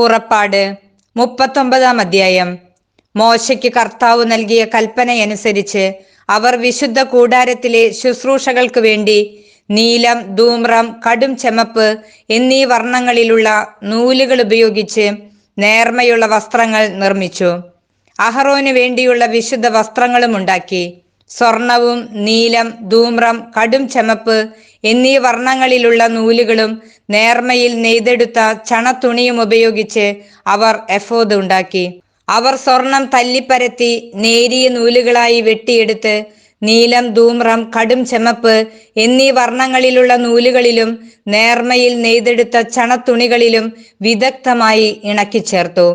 പുറപ്പാട്. മുപ്പത്തൊമ്പതാം അധ്യായം. മോശയ്ക്ക് കർത്താവ് നൽകിയ കൽപ്പനയനുസരിച്ച് അവർ വിശുദ്ധ കൂടാരത്തിലെ ശുശ്രൂഷകൾക്ക് വേണ്ടി നീലം ധൂമ്രം കടും ചെമപ്പ് എന്നീ വർണങ്ങളിലുള്ള നൂലുകൾ ഉപയോഗിച്ച് നേർമയുള്ള വസ്ത്രങ്ങൾ നിർമ്മിച്ചു. അഹറോന് വേണ്ടിയുള്ള വിശുദ്ധ വസ്ത്രങ്ങളും ഉണ്ടാക്കി. സ്വർണവും നീലം ധൂമ്രം കടും ചമപ്പ് എന്നീ വർണങ്ങളിലുള്ള നൂലുകളും നേർമയിൽ നെയ്തെടുത്ത ചണത്തുണിയും ഉപയോഗിച്ച് അവർ എഫോദ് ഉണ്ടാക്കി. അവർ സ്വർണം തല്ലിപ്പരത്തി നേരിയ നൂലുകളായി വെട്ടിയെടുത്ത് നീലം ധൂമ്രം കടും ചെമപ്പ് എന്നീ വർണങ്ങളിലുള്ള നൂലുകളിലും നേർമയിൽ നെയ്തെടുത്ത ചണത്തുണികളിലും വിദഗ്ധമായി ഇണക്കിച്ചേർത്തു.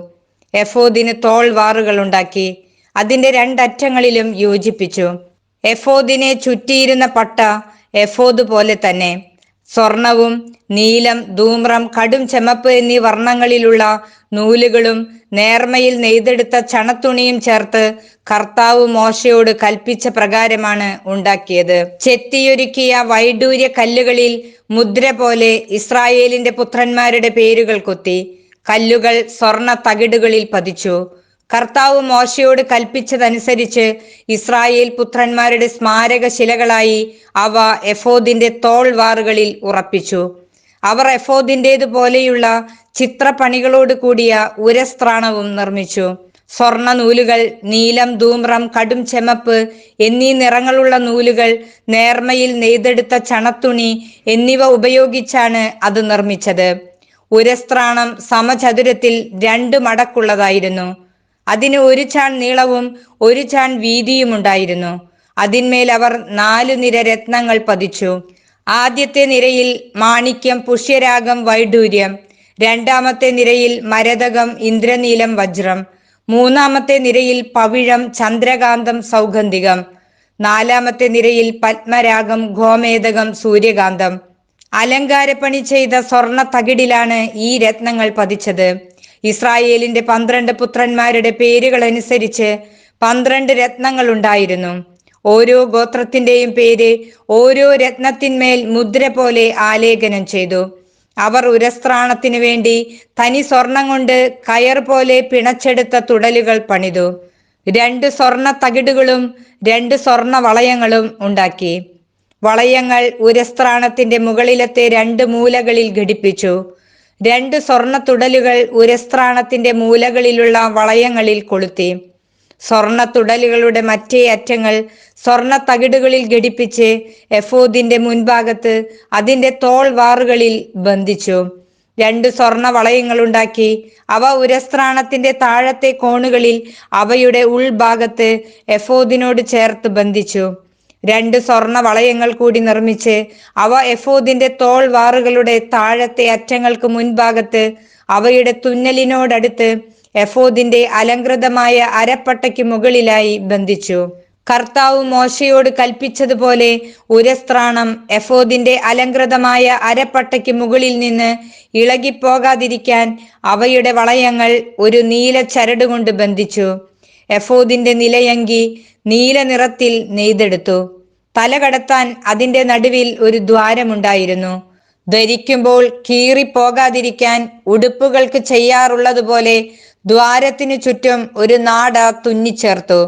എഫോദിന് തോൾ വാറുകൾ ഉണ്ടാക്കി. അതിന്റെ രണ്ടറ്റങ്ങളിലും യോജിപ്പിച്ചു. എഫോദിനെ ചുറ്റിയിരുന്ന പട്ട എഫോദ് പോലെ തന്നെ. സ്വർണവും നീലം ധൂമ്രം കടും ചെമപ്പ് എന്നീ വർണങ്ങളിലുള്ള നൂലുകളും നേർമയിൽ നെയ്തെടുത്ത ചണത്തുണിയും ചേർത്ത് കർത്താവ് മോശയോട് കൽപ്പിച്ച പ്രകാരമാണ് ഉണ്ടാക്കിയത്. ചെത്തിയൊരുക്കിയ വൈഡൂര്യ കല്ലുകളിൽ മുദ്ര പോലെ ഇസ്രായേലിന്റെ പുത്രന്മാരുടെ പേരുകൾ കൊത്തി കല്ലുകൾ സ്വർണ തകിടുകളിൽ പതിച്ചു. കർത്താവ് മോശയോട് കൽപ്പിച്ചതനുസരിച്ച് ഇസ്രായേൽ പുത്രന്മാരുടെ സ്മാരക ശിലകളായി അവ എഫോദിന്റെ തോൾ വാറുകളിൽ ഉറപ്പിച്ചു. അവർ എഫോദിന്റെതുപോലെയുള്ള ചിത്രപ്പണികളോട് കൂടിയ ഉരസ്ത്രാണവും നിർമ്മിച്ചു. സ്വർണ നൂലുകൾ നീലം ധൂമ്രം കടും ചെമപ്പ് എന്നീ നിറങ്ങളുള്ള നൂലുകൾ നേർമയിൽ നെയ്തെടുത്ത ചണത്തുണി എന്നിവ ഉപയോഗിച്ചാണ് അത് നിർമ്മിച്ചത്. ഉരസ്ത്രാണം സമചതുരത്തിൽ രണ്ട് മടക്കുള്ളതായിരുന്നു. അതിന് ഒരു ചാൺ നീളവും ഒരു ചാൺ വീതിയും ഉണ്ടായിരുന്നു. അതിന്മേൽ അവർ നാലു നിര രത്നങ്ങൾ പതിച്ചു. ആദ്യത്തെ നിരയിൽ മാണിക്യം പുഷ്യരാഗം വൈഡൂര്യം രണ്ടാമത്തെ നിരയിൽ മരതകം ഇന്ദ്രനീലം വജ്രം മൂന്നാമത്തെ നിരയിൽ പവിഴം ചന്ദ്രകാന്തം സൗഗന്ധികം നാലാമത്തെ നിരയിൽ പത്മരാഗം ഗോമേതകം സൂര്യകാന്തം അലങ്കാരപ്പണി ചെയ്ത സ്വർണ തകിടിലാണ് ഈ രത്നങ്ങൾ പതിച്ചത്. ഇസ്രായേലിന്റെ പന്ത്രണ്ട് പുത്രന്മാരുടെ പേരുകൾ അനുസരിച്ച് പന്ത്രണ്ട് രത്നങ്ങൾ ഉണ്ടായിരുന്നു ഓരോ ഗോത്രത്തിന്റെയും പേര് ഓരോ രത്നത്തിന്മേൽ മുദ്ര പോലെ ആലേഖനം ചെയ്തു. അവർ ഉരസ്ത്രാണത്തിനു വേണ്ടി തനി സ്വർണം കൊണ്ട് കയർ പോലെ പിണച്ചെടുത്ത തുടലുകൾ പണിതു. രണ്ട് സ്വർണ തകിടുകളും രണ്ട് സ്വർണ വളയങ്ങളും ഉണ്ടാക്കി. വളയങ്ങൾ ഉരസ്ത്രാണത്തിന്റെ മുകളിലത്തെ രണ്ട് മൂലകളിൽ ഘടിപ്പിച്ചു. രണ്ട് സ്വർണ തുടലുകൾ ഉരസ്ത്രാണത്തിന്റെ മൂലകളിലുള്ള വളയങ്ങളിൽ കൊളുത്തി. സ്വർണ തുടലുകളുടെ മറ്റേ അറ്റങ്ങൾ സ്വർണ തകിടുകളിൽ ഘടിപ്പിച്ച് എഫോദിന്റെ മുൻഭാഗത്ത് അതിന്റെ തോൾ വാറുകളിൽ ബന്ധിച്ചു. രണ്ട് സ്വർണ വളയങ്ങൾ ഉണ്ടാക്കി. അവ ഉരസ്ത്രാണത്തിന്റെ താഴത്തെ കോണുകളിൽ അവയുടെ ഉൾഭാഗത്ത് എഫോദിനോട് ചേർത്ത് ബന്ധിച്ചു. രണ്ട് സ്വർണ വളയങ്ങൾ കൂടി നിർമ്മിച്ച് അവ എഫോദിന്റെ തോൾ വാറുകളുടെ താഴത്തെ അറ്റങ്ങൾക്ക് മുൻഭാഗത്ത് അവയുടെ തുന്നലിനോടടുത്ത് എഫോദിന്റെ അലങ്കൃതമായ അരപ്പട്ടയ്ക്ക് മുകളിലായി ബന്ധിച്ചു. കർത്താവ് മോശയോട് കൽപ്പിച്ചതുപോലെ ഉരസ്ത്രാണം എഫോദിന്റെ അലങ്കൃതമായ അരപ്പട്ടയ്ക്ക് മുകളിൽ നിന്ന് ഇളകിപ്പോകാതിരിക്കാൻ അവയുടെ വളയങ്ങൾ ഒരു നീല ചരട് കൊണ്ട് ബന്ധിച്ചു. എഫോദിന്റെ നിലയങ്കി നീല നിറത്തിൽ നെയ്തെടുത്തു. തല കടത്താൻ അതിന്റെ നടുവിൽ ഒരു ദ്വാരമുണ്ടായിരുന്നു. ധരിക്കുമ്പോൾ കീറിപ്പോകാതിരിക്കാൻ ഉടുപ്പുകൾക്ക് ചെയ്യാറുള്ളതുപോലെ ദ്വാരത്തിനു ചുറ്റും ഒരു നാട തുന്നിച്ചേർത്തു.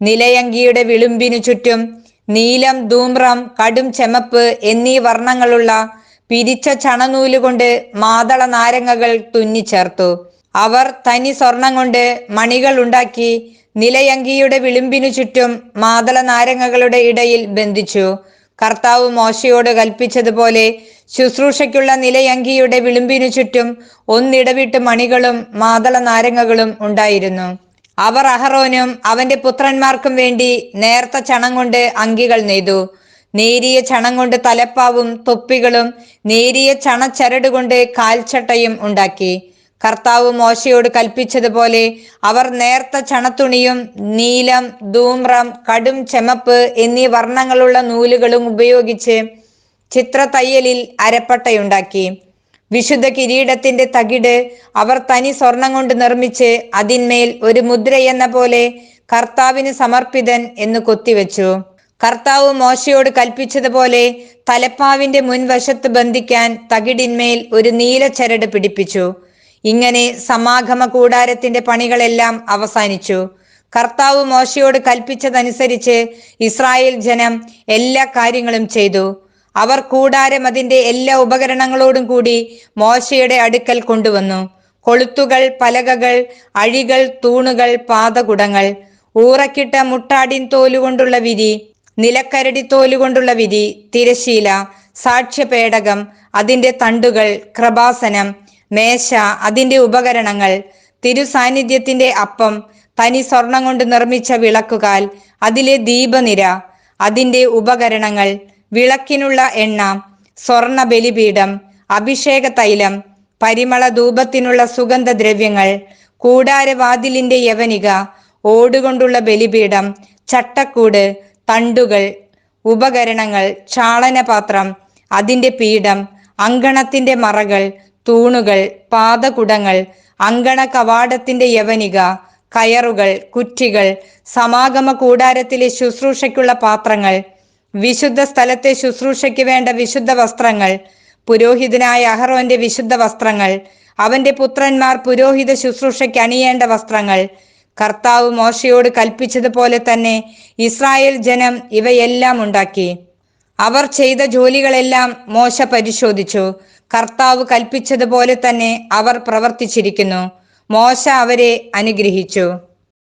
നിലയങ്കിയുടെ വിളുമ്പിനു ചുറ്റും നീലം ധൂമ്രം കടും ചെമപ്പ് എന്നീ വർണങ്ങളുള്ള പിരിച്ച ചണനൂലുകൊണ്ട് മാതള നാരങ്ങകൾ തുന്നിച്ചേർത്തു. അവർ തനി സ്വർണം കൊണ്ട് മണികൾ ഉണ്ടാക്കി നിലയങ്കിയുടെ വിളിമ്പിനു ചുറ്റും മാതള നാരങ്ങകളുടെ ഇടയിൽ ബന്ധിച്ചു. കർത്താവ് മോശയോട് കൽപ്പിച്ചതുപോലെ ശുശ്രൂഷയ്ക്കുള്ള നിലയങ്കിയുടെ വിളിമ്പിനു ചുറ്റും ഒന്നിടവിട്ട് മണികളും മാതള നാരങ്ങകളും ഉണ്ടായിരുന്നു. അവർ അഹറോനും അവന്റെ പുത്രന്മാർക്കും വേണ്ടി നേർത്ത ചണം കൊണ്ട് അങ്കികൾ നെയ്തു. നേരിയ ചണം കൊണ്ട് തലപ്പാവും തൊപ്പികളും നേരിയ ചണച്ചരട് കൊണ്ട് കാൽച്ചട്ടയും ഉണ്ടാക്കി. കർത്താവ് മോശയോട് കൽപ്പിച്ചതുപോലെ അവർ നേർത്ത ചണത്തുണിയും നീലം ധൂമ്രം കടും ചെമപ്പ് എന്നീ വർണങ്ങളുള്ള നൂലുകളും ഉപയോഗിച്ച് ചിത്ര തയ്യലിൽ അരപ്പട്ടയുണ്ടാക്കി. വിശുദ്ധ കിരീടത്തിന്റെ തകിട് അവർ തനി സ്വർണം കൊണ്ട് നിർമ്മിച്ച് അതിന്മേൽ ഒരു മുദ്രയെന്ന പോലെ കർത്താവിന് സമർപ്പിതൻ എന്ന് കൊത്തിവെച്ചു. കർത്താവ് മോശയോട് കൽപ്പിച്ചതുപോലെ തലപ്പാവിന്റെ മുൻവശത്ത് ബന്ധിക്കാൻ തകിടിന്മേൽ ഒരു നീല ചരട് പിടിപ്പിച്ചു. ഇങ്ങനെ സമാഗമ കൂടാരത്തിന്റെ പണികളെല്ലാം അവസാനിച്ചു. കർത്താവ് മോശയോട് കൽപ്പിച്ചതനുസരിച്ച് ഇസ്രായേൽ ജനം എല്ലാ കാര്യങ്ങളും ചെയ്തു. അവർ കൂടാരം അതിന്റെ എല്ലാ ഉപകരണങ്ങളോടും കൂടി മോശയുടെ അടുക്കൽ കൊണ്ടുവന്നു. കൊളുത്തുകൾ പലകകൾ അഴികൾ തൂണുകൾ പാതകുടങ്ങൾ ഊറക്കിട്ട മുട്ടാടിൻ തോലുകൊണ്ടുള്ള വിരി നിലക്കരടി തോലുകൊണ്ടുള്ള വിരി തിരശീല സാക്ഷ്യപേടകം അതിന്റെ തണ്ടുകൾ കൃപാസനം മേശ അതിന്റെ ഉപകരണങ്ങൾ തിരുസാന്നിധ്യത്തിന്റെ അപ്പം തനി സ്വർണം കൊണ്ട് നിർമ്മിച്ച വിളക്കുകാൽ അതിലെ ദീപനിര അതിന്റെ ഉപകരണങ്ങൾ വിളക്കിനുള്ള എണ്ണ സ്വർണ ബലിപീഠം അഭിഷേക തൈലം പരിമള ധൂപത്തിനുള്ള സുഗന്ധദ്രവ്യങ്ങൾ കൂടാരവാതിലിന്റെ യവനിക ഓടുകൊണ്ടുള്ള ബലിപീഠം ചട്ടക്കൂട് തണ്ടുകൾ ഉപകരണങ്ങൾ ചാളനപാത്രം അതിന്റെ പീഠം അങ്കണത്തിന്റെ മറകൾ തൂണുകൾ പാതകുടങ്ങൾ അങ്കണ കവാടത്തിന്റെ യവനിക കയറുകൾ കുറ്റികൾ സമാഗമ കൂടാരത്തിലെ ശുശ്രൂഷയ്ക്കുള്ള പാത്രങ്ങൾ വിശുദ്ധ സ്ഥലത്തെ ശുശ്രൂഷയ്ക്ക് വേണ്ട വിശുദ്ധ വസ്ത്രങ്ങൾ പുരോഹിതനായ അഹറോന്റെ വിശുദ്ധ വസ്ത്രങ്ങൾ അവന്റെ പുത്രന്മാർ പുരോഹിത ശുശ്രൂഷയ്ക്ക് അണിയേണ്ട വസ്ത്രങ്ങൾ. കർത്താവ് മോശയോട് കൽപ്പിച്ചതുപോലെ തന്നെ ഇസ്രായേൽ ജനം ഇവയെല്ലാം ഉണ്ടാക്കി. അവർ ചെയ്ത ജോലികളെല്ലാം മോശ പരിശോധിച്ചു. കർത്താവ് കൽപ്പിച്ചതുപോലെ തന്നെ അവർ പ്രവർത്തിച്ചിരിക്കുന്നു. മോശ അവരെ അനുഗ്രഹിച്ചു.